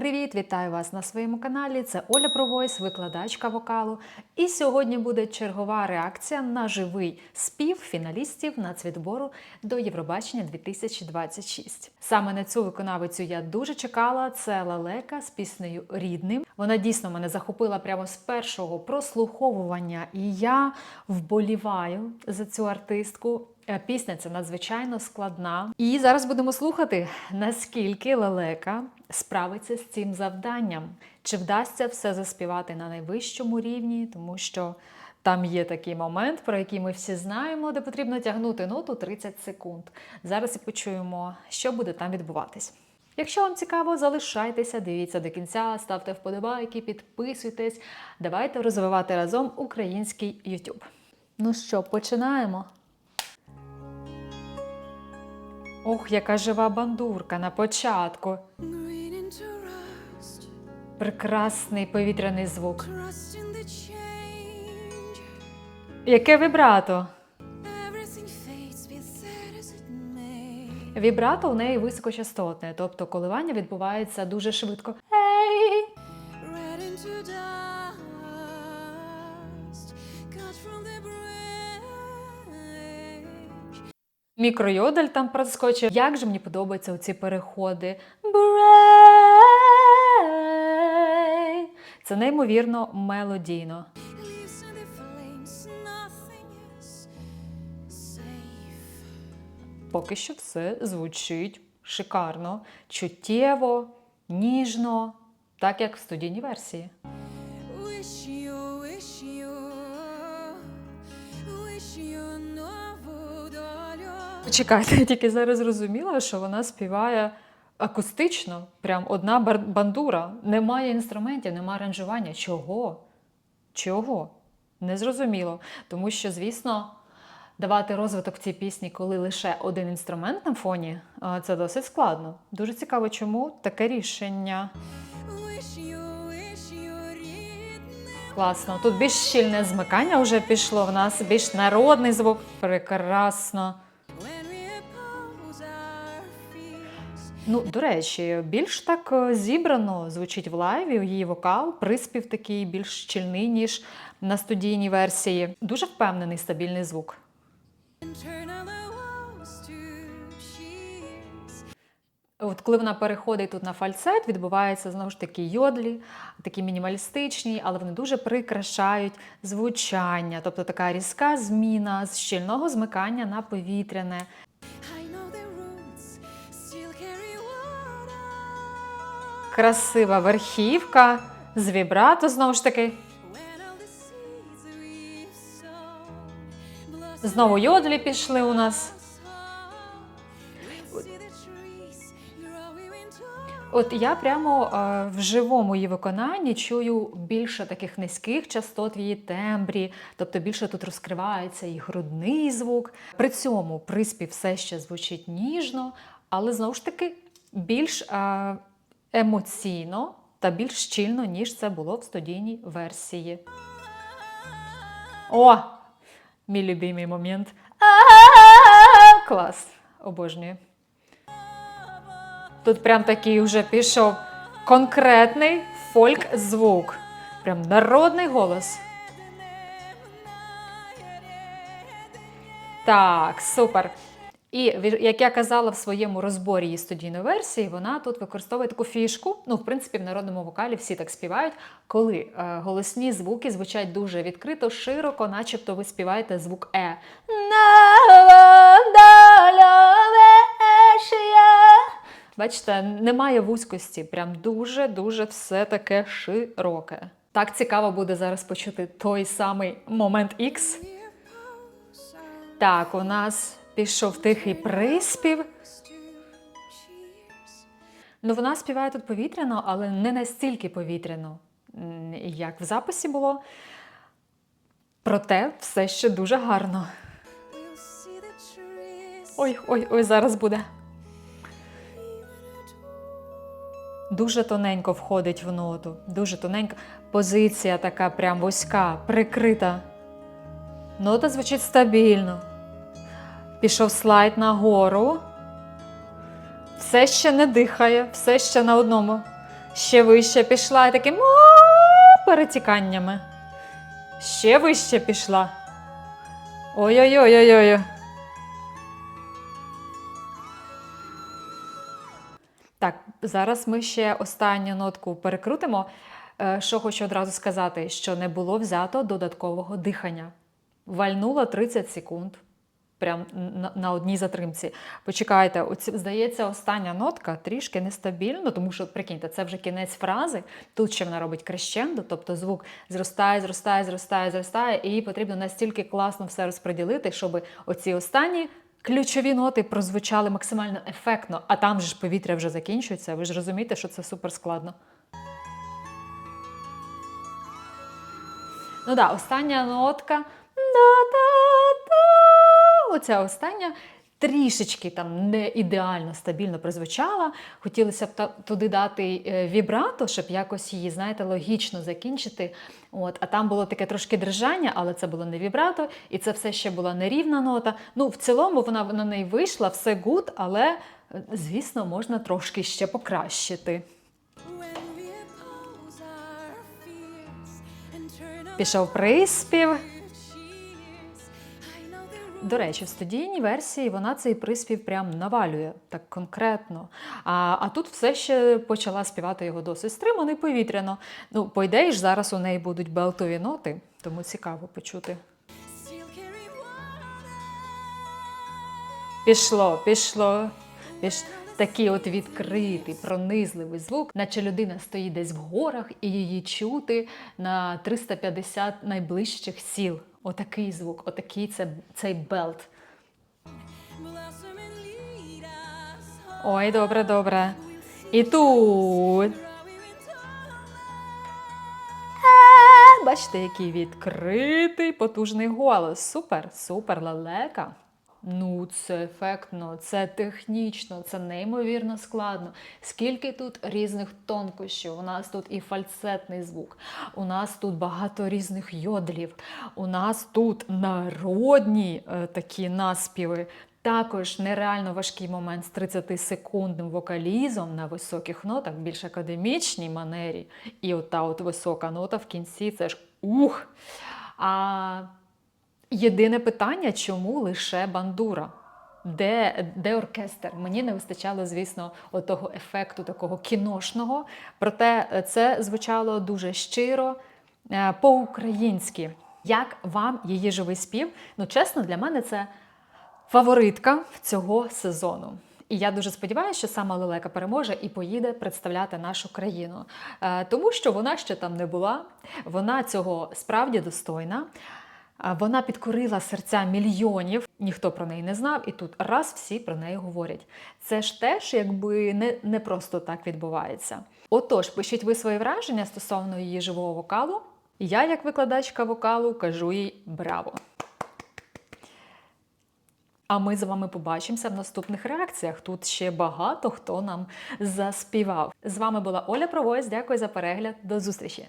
Привіт, вітаю вас на своєму каналі. Це Оля Провойс, викладачка вокалу. І сьогодні буде чергова реакція на живий спів фіналістів нацвідбору до Євробачення 2026. Саме на цю виконавицю я дуже чекала. Це Лалека з піснею Рідним. Вона дійсно мене захопила прямо з першого прослуховування, і я вболіваю за цю артистку. Е, Пісня ця надзвичайно складна. І зараз будемо слухати, наскільки лелека справиться з цим завданням. Чи вдасться все заспівати на найвищому рівні, тому що там є такий момент, про який ми всі знаємо, де потрібно тягнути ноту 30 секунд. Зараз і почуємо, що буде там відбуватись. Якщо вам цікаво, залишайтеся, дивіться до кінця, ставте вподобайки, підписуйтесь. Давайте розвивати разом український YouTube. Ну що, починаємо? Ох, яка жива бандурка на початку. Прекрасний повітряний звук. Яке вібрато? May. Вібрато у неї високочастотне, тобто коливання відбувається дуже швидко. Мікройодель там проскочив. Як же мені подобаються оці переходи. Це неймовірно мелодійно. Поки що все звучить шикарно, чуттєво, ніжно, так як в студійній версії. Чекайте, я тільки зараз зрозуміла, що вона співає акустично, прям одна бандура. Немає інструментів, немає аранжування. Чого? Чого? Незрозуміло. Тому що, звісно, давати розвиток цій пісні, коли лише один інструмент на фоні, це досить складно. Дуже цікаво, чому таке рішення. Класно. Тут більш щільне змикання вже пішло. В нас більш народний звук. Прекрасно. Ну, до речі, більш так е, зібрано звучить в лайві її вокал, приспів такий більш щільний, ніж на студійній версії. Дуже впевнений стабільний звук. От коли вона переходить тут на фальцет, відбувається знову ж таки йодлі, такі мінімалістичні, але вони дуже прикрашають звучання, тобто така різка зміна з щільного змикання на повітряне. Красива верхівка з вібрато знову ж таки. Знову йодлі пішли у нас. От я прямо е, в живому її виконанні чую більше таких низьких частот в її тембрі, тобто більше тут розкривається і грудний звук. При цьому приспів все ще звучить ніжно, але знову ж таки більш е, емоційно та більш щільно, ніж це було в студійній версії. О! Мій любимий момент. Клас! Обожнюю. Тут прям такий вже пішов конкретний фольк-звук. Прям народний голос. Так, супер. І як я казала в своєму розборі її студійної версії, вона тут використовує таку фішку. Ну, в принципі, в народному вокалі всі так співають, коли е, голосні звуки звучать дуже відкрито, широко, начебто ви співаєте звук Е. Бачите, немає вузькості, прям дуже-дуже все таке широке. Так цікаво буде зараз почути той самий момент X. Так, у нас пішов тихий приспів. Ну, вона співає тут повітряно, але не настільки повітряно, як в записі було. Проте все ще дуже гарно. We'll see the trees Ой, ой, ой, зараз буде. Дуже тоненько входить в ноту, дуже тоненько. Позиція така прям вузька, прикрита. Нота звучить стабільно. Пішов слайд нагору. Все ще не дихає, все ще на одному Ще вище пішла і таким перетіканнями. Ще вище пішла. Ой-ой-ой-ой-ой. Так, зараз ми ще останню нотку перекрутимо. Е, Що хочу одразу сказати, що не було взято додаткового дихання. Вальнула 30 секунд. Прям на, на одній затримці. Почекайте, оці, здається, остання нотка трішки нестабільно, тому що, прикиньте, це вже кінець фрази. Тут ще вона робить крещендо, тобто звук зростає, зростає, зростає, зростає, і їй потрібно настільки класно все розподілити, щоб оці останні ключові ноти прозвучали максимально ефектно, а там же ж повітря вже закінчується. Ви ж розумієте, що це супер складно. Ну да, остання нотка. Да-да-да. Оця остання трішечки там не ідеально стабільно прозвучала. Хотілося б туди дати е, вібрато, щоб якось її, знаєте, логічно закінчити. От, а там було таке трошки дрижання, але це було не вібрато, і це все ще була нерівна нота. Ну, в цілому вона на неї вийшла, все гуд, але, е, звісно, можна трошки ще покращити. When we До речі, в студійній версії вона цей приспів прям навалює так конкретно. А, а тут все ще почала співати його досить стримано і повітряно. Ну, по ідеї ж, зараз у неї будуть белтові ноти, тому цікаво почути. Пішло, пішло. Піш... Такий от відкритий, пронизливий звук, наче людина стоїть десь в горах і її чути на 350 найближчих сіл. Отакий звук, отакий це, цей белт. Ой, добре, добре. І тут. Е, Бачите, який відкритий, потужний голос. Супер, супер лелека. Ну, це ефектно, це технічно, це неймовірно складно. Скільки тут різних тонкощів. У нас тут і фальцетний звук, у нас тут багато різних йодлів, у нас тут народні е, такі наспіви. Також нереально важкий момент з 30-секундним вокалізом на високих нотах, більш академічній манері. І от та от висока нота в кінці це ж ух. А єдине питання, чому лише бандура? Де, де оркестр? Мені не вистачало, звісно, того ефекту такого кіношного. Проте е, це звучало дуже щиро, е, по-українськи. Як вам її живий спів? Ну, чесно, для мене це фаворитка цього сезону. І я дуже сподіваюся, що саме Лелека переможе і поїде представляти нашу країну, Е, тому що вона ще там не була. Вона цього справді достойна. Вона підкорила серця мільйонів, ніхто про неї не знав, і тут раз всі про неї говорять. Це ж теж якби не, не просто так відбувається. Отож, пишіть ви свої враження стосовно її живого вокалу. Я, як викладачка вокалу, кажу їй браво! А ми з вами побачимося в наступних реакціях. Тут ще багато хто нам заспівав. З вами була Оля Провойс. Дякую за перегляд. До зустрічі!